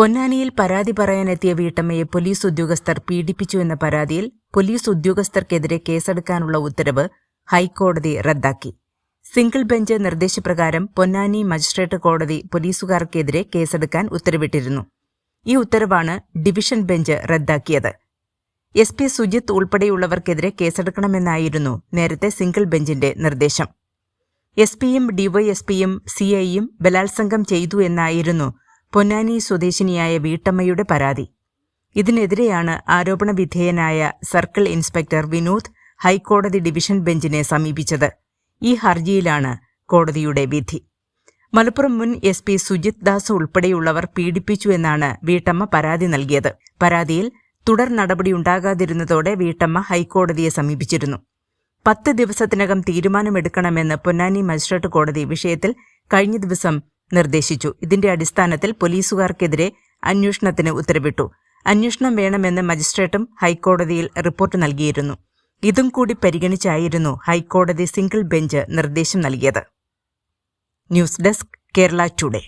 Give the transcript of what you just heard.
പൊന്നാനിയിൽ പരാതി പറയാനെത്തിയ വീട്ടമ്മയെ പോലീസ് ഉദ്യോഗസ്ഥർ പീഡിപ്പിച്ചു എന്ന പരാതിയിൽ പോലീസ് ഉദ്യോഗസ്ഥർക്കെതിരെ കേസെടുക്കാനുള്ള ഉത്തരവ് ഹൈക്കോടതി റദ്ദാക്കി. സിംഗിൾ ബെഞ്ച് നിർദ്ദേശപ്രകാരം പൊന്നാനി മജിസ്ട്രേറ്റ് കോടതി പോലീസുകാർക്കെതിരെ കേസെടുക്കാൻ ഉത്തരവിട്ടിരുന്നു. ഈ ഉത്തരവാണ് ഡിവിഷൻ ബെഞ്ച് റദ്ദാക്കിയത്. എസ് പി സുജിത്ത് ഉൾപ്പെടെയുള്ളവർക്കെതിരെ കേസെടുക്കണമെന്നായിരുന്നു നേരത്തെ സിംഗിൾ ബെഞ്ചിന്റെ നിർദ്ദേശം. എസ് പിയും ഡിവൈഎസ്പിയും സിഐയും ബലാത്സംഗം ചെയ്തു എന്നായിരുന്നു പൊന്നാനി സ്വദേശിനിയായ വീട്ടമ്മയുടെ പരാതി. ഇതിനെതിരെയാണ് ആരോപണ വിധേയനായ സർക്കിൾ ഇൻസ്പെക്ടർ വിനോദ് ഹൈക്കോടതി ഡിവിഷൻ ബെഞ്ചിനെ സമീപിച്ചത്. ഈ ഹർജിയിലാണ് കോടതിയുടെ വിധി. മലപ്പുറം മുൻ എസ് പി സുജിത് ദാസ് ഉൾപ്പെടെയുള്ളവർ പീഡിപ്പിച്ചുവെന്നാണ് വീട്ടമ്മ പരാതി നൽകിയത്. പരാതിയിൽ തുടർ നടപടിയുണ്ടാകാതിരുന്നതോടെ വീട്ടമ്മ ഹൈക്കോടതിയെ സമീപിച്ചിരുന്നു. പത്ത് ദിവസത്തിനകം തീരുമാനമെടുക്കണമെന്ന് പൊന്നാനി മജിസ്ട്രേറ്റ് കോടതി വിഷയത്തിൽ കഴിഞ്ഞ ദിവസം നിർദ്ദേശിച്ചു. ഇതിന്റെ അടിസ്ഥാനത്തിൽ പോലീസുകാർക്കെതിരെ അന്വേഷണത്തിന് ഉത്തരവിട്ടു. അന്വേഷണം വേണമെന്ന് മജിസ്ട്രേറ്റും ഹൈക്കോടതിയിൽ റിപ്പോർട്ട് നൽകിയിരുന്നു. ഇതും കൂടി പരിഗണിച്ചായിരുന്നു ഹൈക്കോടതി സിംഗിൾ ബെഞ്ച് നിർദ്ദേശം നൽകിയത്. News desk Kerala today.